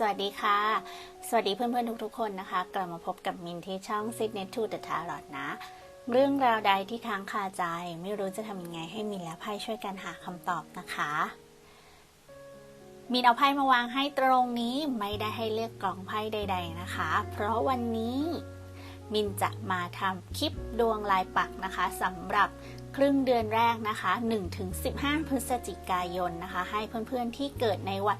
สวัสดีค่ะ สวัสดีเพื่อนๆทุกๆคนนะคะ กลับมาพบกับมินที่ช่อง s i g n e t to the Tarot นะ เรื่องราวใดที่ค้างคาใจ ไม่รู้จะทำยังไงให้มินและไพ่ช่วยกันหาคำตอบนะคะ มินเอาไพ่มาวางให้ตรงนี้ไม่ได้ให้เลือกกล่องไพ่ใด ๆนะคะ เพราะวันนี้มินจะมาทำคลิปดวงลายปักนะคะสำหรับครึ่งเดือนแรกนะคะ1-15 พฤศจิกายนนะคะ ให้เพื่อนๆที่เกิดในวัน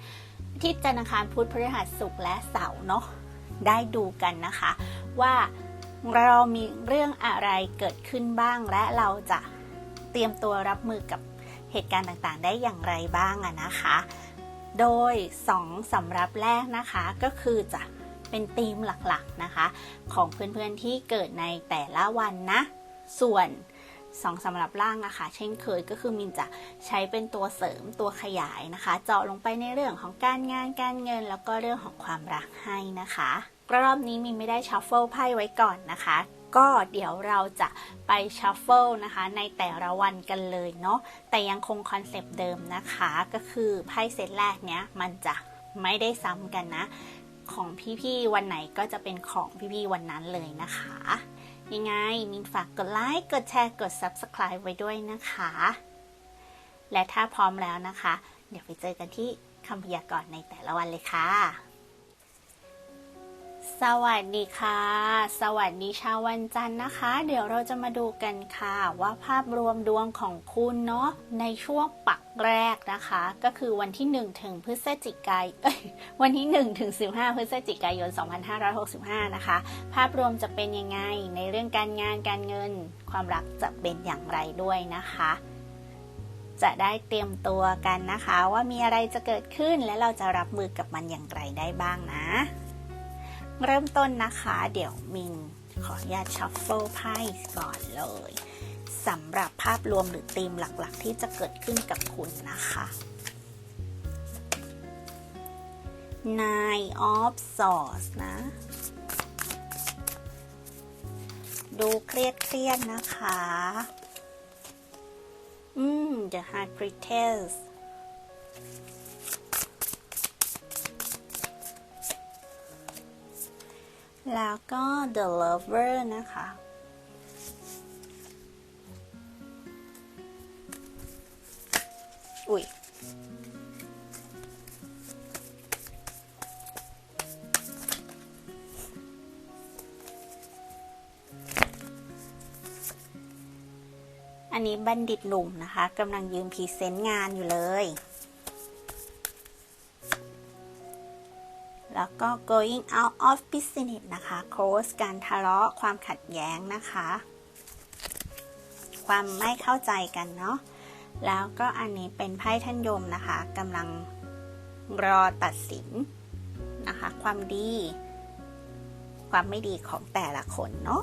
ที่จันทร์อังคารพุธพฤหัสศุกร์และเสาร์เนาะได้ดูกันนะคะ ว่าเรามีเรื่องอะไรเกิดขึ้นบ้าง และเราจะเตรียมตัวรับมือกับเหตุการณ์ต่างๆ ได้อย่างไรบ้างอะนะคะ โดย2สำรับแรกนะคะก็คือจะเป็นธีมหลักๆนะคะ ของเพื่อนๆที่เกิดในแต่ละวันนะ ส่วน สองสำหรับล่างอะคะ่ะเช่นเคยก็คือมินจะใช้เป็นตัวเสริมตัวขยายนะคะ เจาะลงไปในเรื่องของการงานการเงิน แล้วก็เรื่องของความรักให้นะคะรอบนี้มินไม่ได้ชัฟเฟิลไพ่ไว้ก่อนนะคะก็เดี๋ยวเราจะไปชัฟเฟิลนะคะในแต่ละวันกันเลยเนาะแต่ยังคงคอนเซปต์เดิมนะคะก็คือไพ่เซตแรกเนี้ยมันจะไม่ได้ซ้ำกันนะ ของพี่ๆวันไหนก็จะเป็นของพี่ๆวันนั้นเลยนะคะ ยังไงมินฝากกดไลค์ กดแชร์ กด Subscribe ไว้ด้วยนะคะ และถ้าพร้อมแล้วนะคะ เดี๋ยวไปเจอกันที่คำพยากรณ์ในแต่ละวันเลยค่ะ สวัสดีค่ะ สวัสดีชาววันจันทร์นะคะ เดี๋ยวเราจะมาดูกันค่ะว่าภาพรวมดวงของคุณเนาะในช่วงปักแรกนะคะ ก็คือวันที่1ถึงพฤศจิกายวันที่1ถึง15 พฤศจิกายน 2565 นะคะ ภาพรวมจะเป็นยังไงในเรื่องการงานการเงิน ความรักจะเป็นอย่างไรด้วยนะคะจะได้เตรียมตัวกันนะคะ ว่ามีอะไรจะเกิดขึ้นและเราจะรับมือกับมันอย่างไรได้บ้างนะ เริ่มต้นนะคะ เดี๋ยวมินขออนุญาตชัฟเฟิลไพ่ก่อนเลยสำหรับภาพรวมหรือธีมหลักๆ ที่จะเกิดขึ้นกับคุณนะคะ Nine of Swords นะ ดูเครียดเครียดๆนะคะ อืม The High Priestess แล้วก็ The Lover นะคะ อุ๊ยอันนี้บัณฑิตหนุ่มนะคะกำลังยืมพรีเซนต์งานอยู่เลย แล้วก็ going out of business นะคะ close การทะเลาะความขัดแย้งนะคะ ความไม่เข้าใจกันเนาะแล้วก็อันนี้เป็นไพ่ท่านยมนะคะกำลังรอตัดสินนะคะ ความดี ความไม่ดีของแต่ละคนเนาะ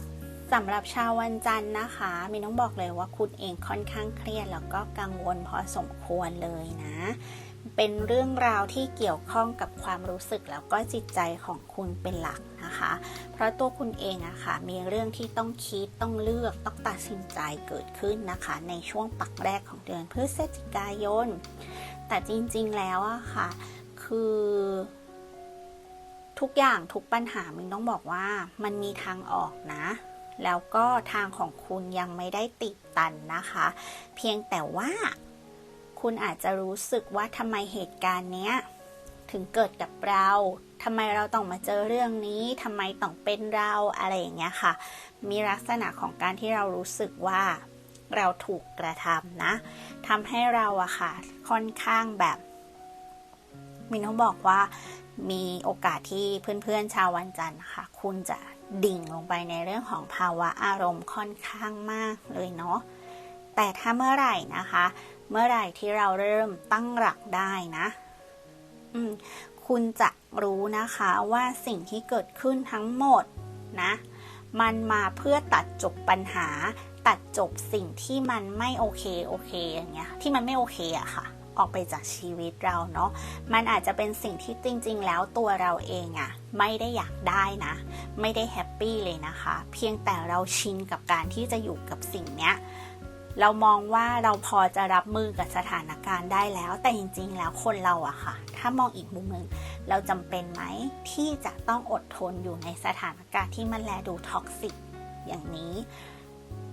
สำหรับชาววันจันทร์นะคะมีน้องบอกเลยว่าคุณเองค่อนข้างเครียดแล้วก็กังวลพอสมควรเลยนะ เป็นเรื่องราวที่เกี่ยวข้องกับความรู้สึกแล้วก็จิตใจของคุณเป็นหลักนะคะ เพราะตัวคุณเองอะค่ะมีเรื่องที่ต้องคิดต้องเลือกต้องตัดสินใจเกิดขึ้นนะคะ ในช่วงปักแรกของเดือนพฤศจิกายน แต่จริงๆแล้วอะค่ะ คือทุกอย่างทุกปัญหามินต้องบอกว่ามันมีทางออกนะ แล้วก็ทางของคุณยังไม่ได้ติดตันนะคะ เพียงแต่ว่าคุณอาจจะรู้สึกว่าทำไมเหตุการณ์เนี้ยถึงเกิดกับเราทำไมเราต้องมาเจอเรื่องนี้ทำไมต้องเป็นเราอะไรอย่างเงี้ยค่ะ มีลักษณะของการที่เรารู้สึกว่าเราถูกกระทำนะทำให้เราอะค่ะ ค่อนข้างแบบมินต้องบอกว่ามีโอกาสที่เพื่อนๆชาววันจันทร์นะคะคุณจะ ดิ่งลงไปในเรื่องของภาวะอารมณ์ค่อนข้างมากเลยเนาะแต่ถ้าเมื่อไหร่นะคะ เมื่อไหร่ที่เราเริ่มตั้งหลักได้นะคุณจะรู้นะคะว่าสิ่งที่เกิดขึ้นทั้งหมดนะ มันมาเพื่อตัดจบปัญหา ตัดจบสิ่งที่มันไม่โอเคโอเคอย่างเงี้ยที่มันไม่โอเคอะค่ะ ออกไปจากชีวิตเราเนาะมันอาจจะเป็นสิ่งที่จริง ๆ แล้วตัวเราเองอะไม่ได้อยากได้นะ ไม่ได้แฮปปี้เลยนะคะ เพียงแต่เราชินกับการที่จะอยู่กับสิ่งเนี้ยเรามองว่าเราพอจะรับมือกับสถานการณ์ได้แล้ว แต่จริง ๆ แล้วคนเราอะค่ะ ถ้ามองอีกมุมหนึ่งเราจำเป็นไหมที่จะต้องอดทนอยู่ในสถานการณ์ที่มันแลดูท็อกซิกอย่างนี้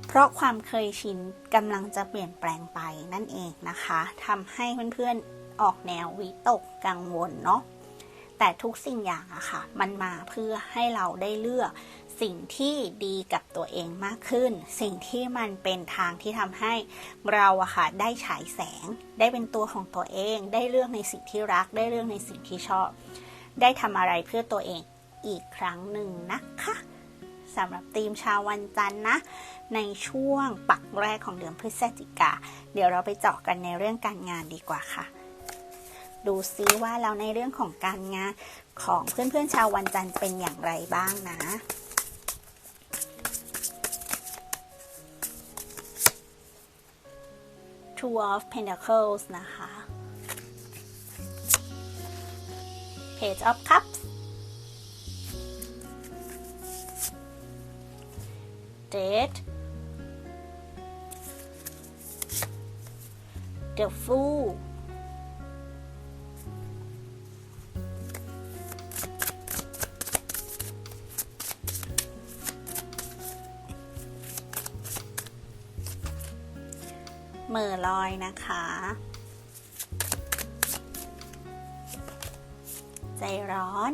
เพราะความเคยชินกำลังจะเปลี่ยนแปลงไปนั่นเองนะคะทำให้เพื่อนๆออกแนววิตกกังวลเนาะแต่ทุกสิ่งอย่างอะค่ะ มันมาเพื่อให้เราได้เลือกสิ่งที่ดีกับตัวเองมากขึ้น สิ่งที่มันเป็นทางที่ทำให้เราอะค่ะได้ฉายแสง ได้เป็นตัวของตัวเอง ได้เลือกในสิ่งที่รัก ได้เลือกในสิ่งที่ชอบ ได้ทำอะไรเพื่อตัวเองอีกครั้งหนึ่งนะคะ สำหรับทีมชาววันจันทร์นะ ในช่วงปักแรกของเดือนพฤศจิกา เดี๋ยวเราไปเจาะกันในเรื่องการงานดีกว่าค่ะ ดูซิว่าเราในเรื่องของการงานของเพื่อนๆชาววันจันทร์เป็นอย่างไรบ้างนะ Two of Pentacles นะคะ Page of Cups Dead The Fool เหม่อลอยนะคะ ใจร้อน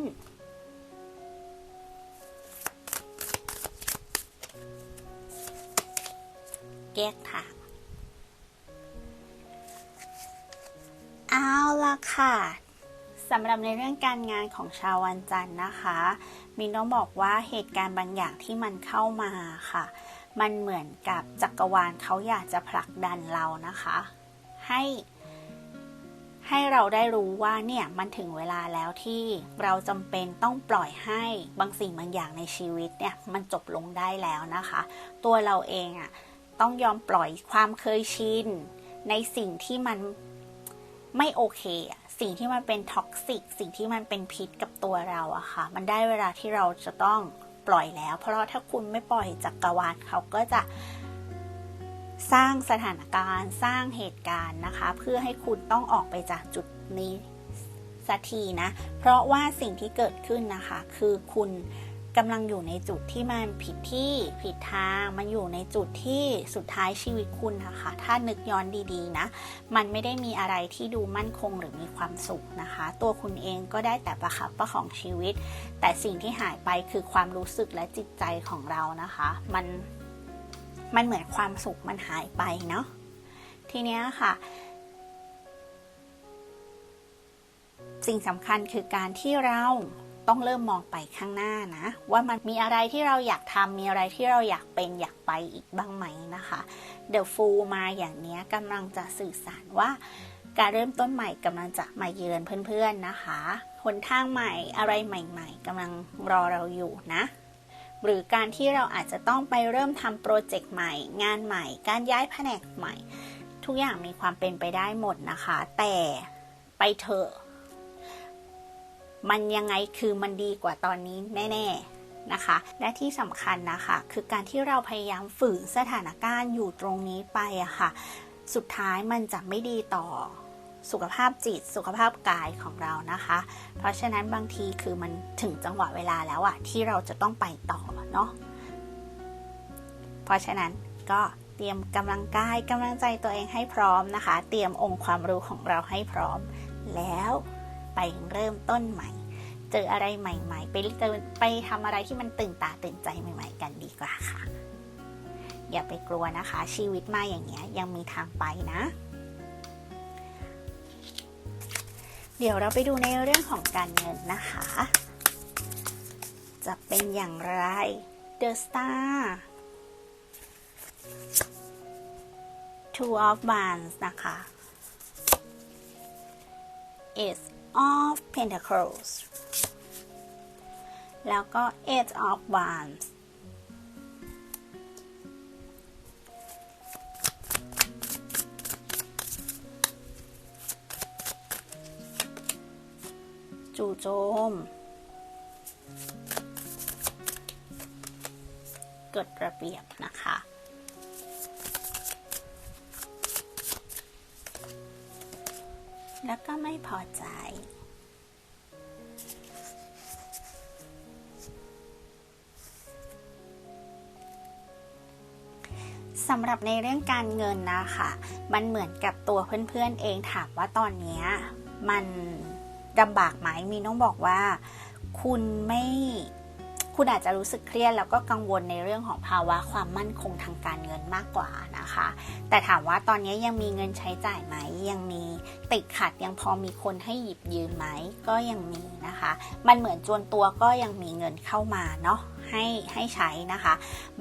เก๊กค่ะเอาละค่ะสำหรับในเรื่องการงานของชาววันจันทร์นะคะ มินต้องบอกว่าเหตุการณ์บางอย่างที่มันเข้ามาค่ะ มันเหมือนกับจักรวาลเขาอยากจะผลักดันเรานะคะ ให้ ให้เราได้รู้ว่าเนี่ยมันถึงเวลาแล้วที่เราจำเป็นต้องปล่อยให้บางสิ่งบางอย่างในชีวิตเนี่ยมันจบลงได้แล้วนะคะ ตัวเราเองอะ่ะ ต้องยอมปล่อยความเคยชิน ในสิ่งที่มันไม่โอเค สิ่งที่มันเป็นท็อกซิก สิ่งที่มันเป็นพิษกับตัวเราอะค่ะ มันได้เวลาที่เราจะต้องปล่อยแล้ว เพราะถ้าคุณไม่ปล่อยจักรวาลเขาก็จะสร้างสถานการณ์สร้างเหตุการณ์นะคะ เพื่อให้คุณต้องออกไปจากจุดนี้สักทีนะ เพราะว่าสิ่งที่เกิดขึ้นนะคะ คือคุณ กำลังอยู่ในจุดที่มันผิดที่ผิดทาง มันอยู่ในจุดที่สุดท้ายชีวิตคุณนะคะ ถ้านึกย้อนดีๆนะ มันไม่ได้มีอะไรที่ดูมั่นคงหรือมีความสุขนะคะ ตัวคุณเองก็ได้แต่ประคับประของชีวิต แต่สิ่งที่หายไปคือความรู้สึกและจิตใจของเรานะคะ มันมันเหมือนความสุขมันหายไปเนาะทีเนี้ยค่ะสิ่งสำคัญคือการที่เรา ต้องเริ่มมองไปข้างหน้านะ ว่ามันมีอะไรที่เราอยากทำมีอะไรที่เราอยากเป็นอยากไปอีกบ้างไหมนะคะ The Fool มาอย่างนี้กำลังจะสื่อสารว่า การเริ่มต้นใหม่กำลังจะมาเยือนเพื่อนๆนะคะหนทางใหม่อะไรใหม่ ๆกำลังรอเราอยู่นะหรือการที่เราอาจจะต้องไปเริ่มทำโปรเจกต์ใหม่ งานใหม่ การย้ายแผนกใหม่ ทุกอย่างมีความเป็นไปได้หมดนะคะ แต่ไปเถอะ มันยังไงคือมันดีกว่าตอนนี้แน่ ๆนะคะ และที่สำคัญนะคะ คือการที่เราพยายามฝืนสถานการณ์อยู่ตรงนี้ไปอะค่ะ สุดท้ายมันจะไม่ดีต่อสุขภาพจิตสุขภาพกายของเรานะคะ เพราะฉะนั้นบางทีคือมันถึงจังหวะเวลาแล้วอะที่เราจะต้องไปต่อเนาะเพราะฉะนั้นก็เตรียมกำลังกายกำลังใจตัวเองให้พร้อมนะคะ เตรียมองค์ความรู้ของเราให้พร้อมแล้ว ไปเริ่มต้นใหม่ เจออะไรใหม่ ๆ ไปเจอไปทำอะไรที่มันตื่นตาตื่นใจใหม่ ๆ กันดีกว่าค่ะ อย่าไปกลัวนะคะ ชีวิตมาอย่างเงี้ยยังมีทางไปนะ เดี๋ยวเราไปดูในเรื่องของการเงินนะคะ จะเป็นอย่างไร The Star Two of Wands นะคะ Ace of Pentacles แล้วก็ Eight of Wands จู่โจม กฎระเบียบนะคะ แล้วก็ไม่พอใจ สำหรับในเรื่องการเงินนะคะ มันเหมือนกับตัวเพื่อนๆเองถามว่าตอนนี้มันลำบากไหมมีน้องบอกว่า คุณไม่คุณอาจจะรู้สึกเครียดแล้วก็กังวลในเรื่องของภาวะความมั่นคงทางการเงินมากกว่า นะคะ แต่ถามว่าตอนนี้ยังมีเงินใช้จ่ายไหม ยังมีติดขัดยังพอมีคนให้หยิบยืมไหมก็ยังมีนะคะ มันเหมือนจวนตัวก็ยังมีเงินเข้ามาเนาะให้ให้ใช้นะคะ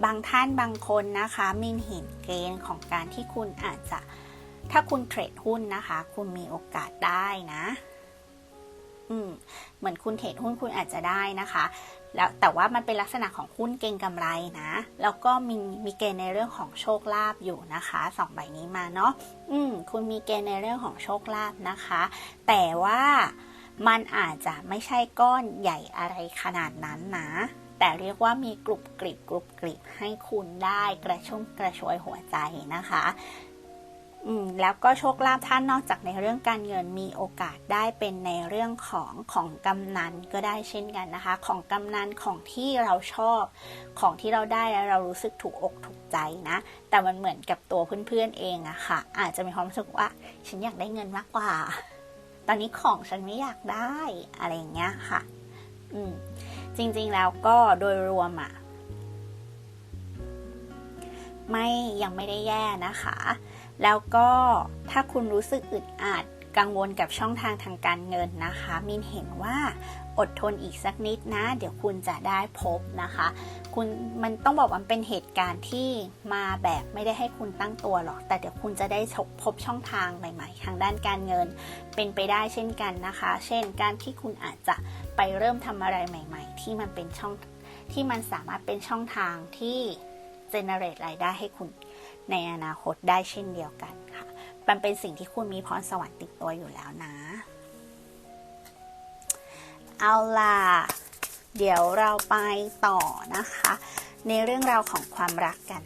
บางท่านบางคนนะคะมีเห็นเกณฑ์ของการที่คุณอาจจะ ถ้าคุณเทรดหุ้นนะคะ คุณมีโอกาสได้นะ อืมเหมือนคุณเทรดหุ้นคุณอาจจะได้นะคะ แล้วแต่ว่ามันเป็นลักษณะของหุ้นเก่งกำไรนะ แล้วก็มีมีเกณฑ์ในเรื่องของโชคลาภอยู่นะคะสองใบนี้มาเนาะอืมคุณมีเกณฑ์ในเรื่องของโชคลาภนะคะ แต่ว่ามันอาจจะไม่ใช่ก้อนใหญ่อะไรขนาดนั้นนะ แต่เรียกว่ามีกรุบกริบกรุบกริบให้คุณได้กระชุ่มกระชวยหัวใจนะคะ อืมแล้วก็โชคลาภท่านนอกจากในเรื่องการเงินมีโอกาสได้เป็นในเรื่องของของกำนันก็ได้เช่นกันนะคะ ของกำนันของที่เราชอบของที่เราได้แล้วเรารู้สึกถูกอกถูกใจนะ แต่มันเหมือนกับตัวเพื่อนๆเองอะค่ะ อาจจะมีความรู้สึกว่าฉันอยากได้เงินมากกว่า ตอนนี้ของฉันไม่อยากได้อะไรอย่างเงี้ยค่ะ อืมจริงๆแล้วก็โดยรวมอะไม่ยังไม่ได้แย่นะคะ แล้วก็ถ้าคุณรู้สึกอึดอัดกังวลกับช่องทางทางการเงินนะคะ มินเห็นว่าอดทนอีกสักนิดนะ เดี๋ยวคุณจะได้พบนะคะ คุณมันต้องบอกว่าเป็นเหตุการณ์ที่มาแบบไม่ได้ให้คุณตั้งตัวหรอก แต่เดี๋ยวคุณจะได้พบช่องทางใหม่ๆ ทางด้านการเงิน เป็นไปได้เช่นกันนะคะ เช่น การที่คุณอาจจะไปเริ่มทำอะไรใหม่ ๆ ที่มันเป็นช่องที่มันสามารถเป็นช่องทางที่ generate รายได้ให้คุณ ในอนาคตได้เช่นเดียวกันค่ะ มันเป็นสิ่งที่คุณมีพรสวรรค์ติดตัวอยู่แล้วนะ เอาล่ะ เดี๋ยวเราไปต่อนะคะ ในเรื่องราวของความรักกัน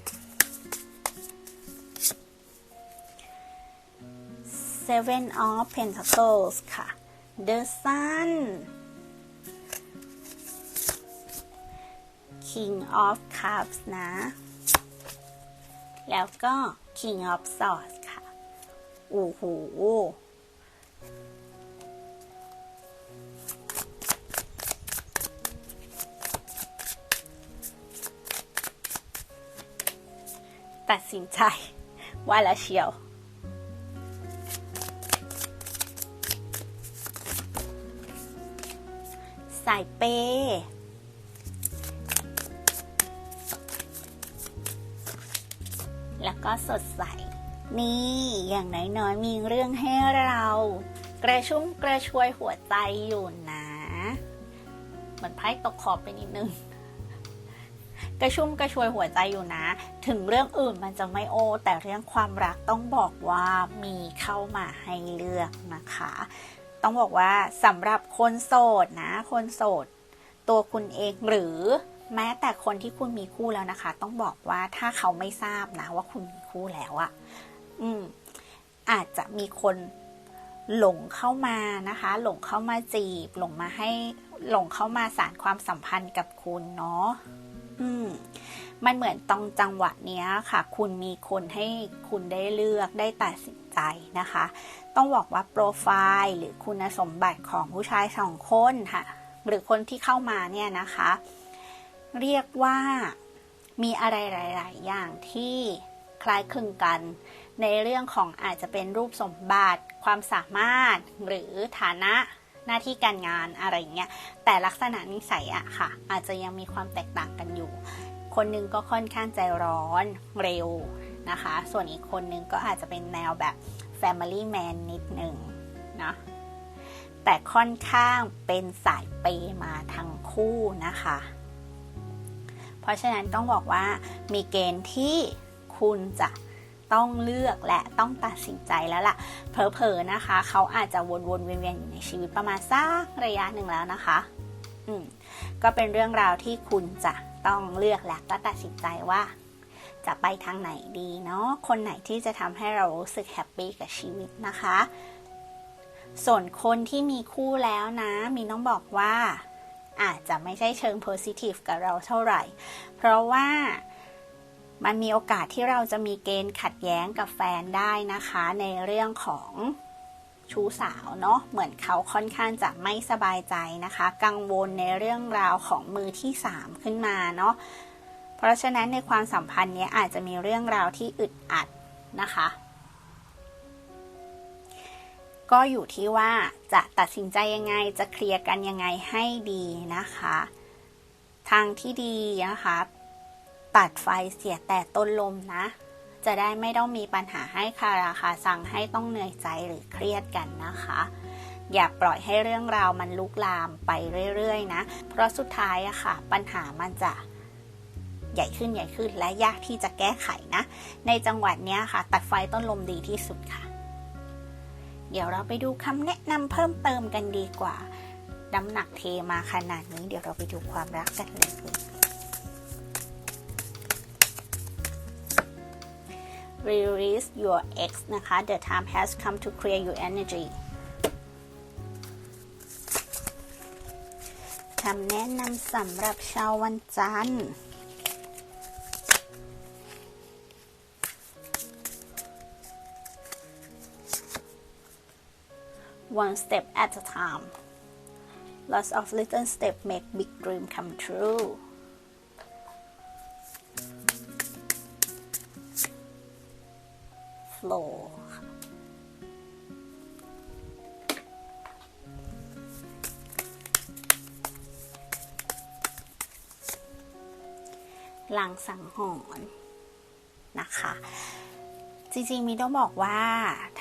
Seven of Pentacles ค่ะ The Sun King of Cups นะ แล้วก็ King of Swords ค่ะโอ้โหตัดสินใจว่าล้วเชียว สายเป ก็สดใส นี่อย่างน้อยๆมีเรื่องให้เรา กระชุ่มกระชวยหัวใจอยู่นะ เหมือนไพ่ตกขอบไปนิดนึง กระชุ่มกระชวยหัวใจอยู่นะ ถึงเรื่องอื่นมันจะไม่โอ แต่เรื่องความรักต้องบอกว่ามีเข้ามาให้เลือกนะคะ ต้องบอกว่าสำหรับคนโสดนะ คนโสด ตัวคุณเองหรือ แม้แต่คนที่คุณมีคู่แล้วนะคะ ต้องบอกว่าถ้าเขาไม่ทราบนะ ว่าคุณมีคู่แล้วอะอืม อาจจะมีคนหลงเข้ามานะคะ หลงเข้ามาจีบ หลงมาให้หลงเข้ามาสารความสัมพันธ์กับคุณเนาะอืม มันเหมือนตองจังหวะเนี้ยค่ะ คุณมีคนให้คุณได้เลือกได้ตัดสินใจนะคะ ต้องบอกว่าโปรไฟล์หรือคุณสมบัติของผู้ชายสองคนค่ะ หรือคนที่เข้ามาเนี่ยนะคะ เรียกว่ามีอะไรหลาย ๆ อย่างที่คล้ายคลึงกัน ในเรื่องของอาจจะเป็นรูปสมบัติ ความสามารถหรือฐานะหน้าที่การงานอะไรเงี้ยแต่ลักษณะนิสัยอะค่ะ อาจจะยังมีความแตกต่างกันอยู่ คนนึงก็ค่อนข้างใจร้อนเร็วนะคะ ส่วนอีกคนนึงก็อาจจะเป็นแนวแบบ Family Man นิดหนึ่งนะแต่ค่อนข้างเป็นสายเปมาทั้งคู่นะคะ เพราะฉะนั้นต้องบอกว่ามีเกณฑ์ที่คุณจะต้องเลือกและต้องตัดสินใจแล้วล่ะเผลอๆนะคะ เขาอาจจะวนๆเวียนๆอยู่ในชีวิตประมาณสักระยะหนึ่งแล้วนะคะ อืมก็เป็นเรื่องราวที่คุณจะต้องเลือกและก็ตัดสินใจว่า จะไปทางไหนดีเนาะคนไหนที่จะทำให้เรารู้สึกแฮปปี้กับชีวิตนะคะ ส่วนคนที่มีคู่แล้วนะ มีน้องบอกว่า อาจจะไม่ใช่เชิงโพซิทีฟกับเราเท่าไหร่ เพราะว่ามันมีโอกาสที่เราจะมีเกณฑ์ขัดแย้งกับแฟนได้นะคะ ในเรื่องของชู้สาวเนาะเหมือนเขาค่อนข้างจะไม่สบายใจนะคะ กังวลในเรื่องราวของมือที่สามขึ้นมาเนาะเพราะฉะนั้นในความสัมพันธ์นี้อาจจะมีเรื่องราวที่อึดอัดนะคะ ก็อยู่ที่ว่าจะตัดสินใจยังไงจะเคลียร์กันยังไงให้ดีนะคะ ทางที่ดีนะคะตัดไฟเสียแต่ต้นลมนะ จะได้ไม่ต้องมีปัญหาให้คาราคาสั่งให้ต้องเหนื่อยใจหรือเครียดกันนะคะ อย่าปล่อยให้เรื่องราวมันลุกลามไปเรื่อยๆนะ เพราะสุดท้ายอะค่ะ ปัญหามันจะใหญ่ขึ้นใหญ่ขึ้นและยากที่จะแก้ไขนะ ในจังหวัดนี้ค่ะ ตัดไฟต้นลมดีที่สุดค่ะ เดี๋ยวเราไปดูคำแนะนำเพิ่มเติมกันดีกว่าน้ำหนักเทมาขนาดนี้เดี๋ยวเราไปดูความรักกันเลย Release your ex นะคะ The time has come to clear your energy คำแนะนำสำหรับชาววันจันทร์ one step at a time lots of little steps make big dream come true โฟลหลังสังหรณ์นะคะ จริงๆมีต้องบอกว่า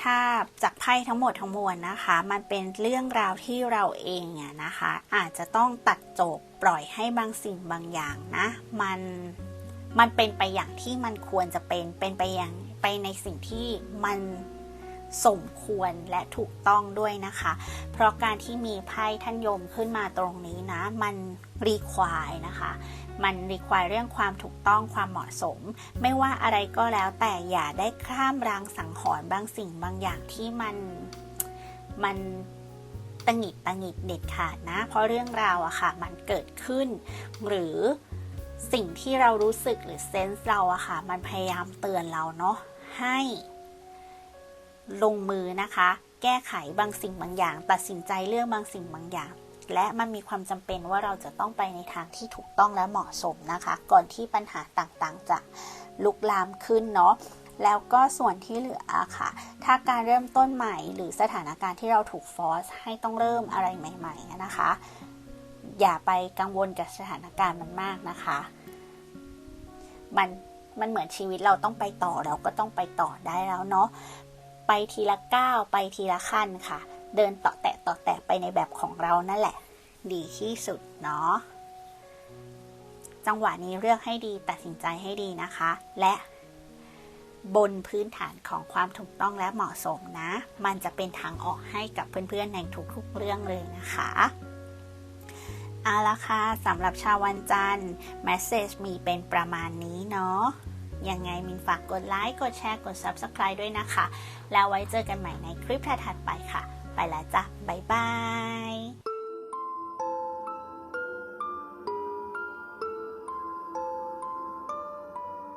ถ้าจากไพ่ทั้งหมดทั้งมวลนะคะ มันเป็นเรื่องราวที่เราเองอะนะคะ อาจจะต้องตัดจบปล่อยให้บางสิ่งบางอย่างนะ มันมันเป็นไปอย่างที่มันควรจะเป็นเป็นไปอย่างไปในสิ่งที่มัน สมควรและถูกต้องด้วยนะคะ เพราะการที่มีไพ่ท่านยมขึ้นมาตรงนี้นะ มันรีควายนะคะ มันรีควายเรื่องความถูกต้องความเหมาะสม ไม่ว่าอะไรก็แล้วแต่อย่าได้ข้ามรางสังหรณ์บางสิ่งบางอย่างที่มันมันตังหิดตังหิดเด็ดขาดนะ เพราะเรื่องราวอะค่ะ มันเกิดขึ้น หรือสิ่งที่เรารู้สึกหรือเซนส์เราอะค่ะ มันพยายามเตือนเราเนาะให้ ลงมือนะคะ แก้ไขบางสิ่งบางอย่าง ตัดสินใจเรื่องบางสิ่งบางอย่าง และมันมีความจำเป็นว่าเราจะต้องไปในทางที่ถูกต้องและเหมาะสมนะคะ ก่อนที่ปัญหาต่างๆ จะลุกลามขึ้นเนาะแล้วก็ส่วนที่เหลือค่ะ ถ้าการเริ่มต้นใหม่หรือสถานการณ์ที่เราถูกฟอสให้ต้องเริ่มอะไรใหม่ ๆ นะคะ อย่าไปกังวลกับสถานการณ์มันมากนะคะ มันมันเหมือนชีวิตเราต้องไปต่อเราก็ต้องไปต่อได้แล้วเนาะ ไปทีละก้าวไปทีละขั้นค่ะ เดินต่อแตะต่อแตะไปในแบบของเรานั่นแหละ ดีที่สุดเนาะจังหวะนี้เลือกให้ดีตัดสินใจให้ดีนะคะ และบนพื้นฐานของความถูกต้องและเหมาะสมนะ มันจะเป็นทางออกให้กับเพื่อนๆในทุกๆเรื่องเลยนะคะเอาละค่ะสำหรับชาววันจันทร์แมสเซจมีเป็นประมาณนี้เนาะ ยังไงมินฝากกดไลค์ กดแชร์ กด Subscribe ด้วยนะคะ แล้วไว้เจอกันใหม่ในคลิปถัดๆไปค่ะ ไปแล้วจ้ะ บ๊ายบาย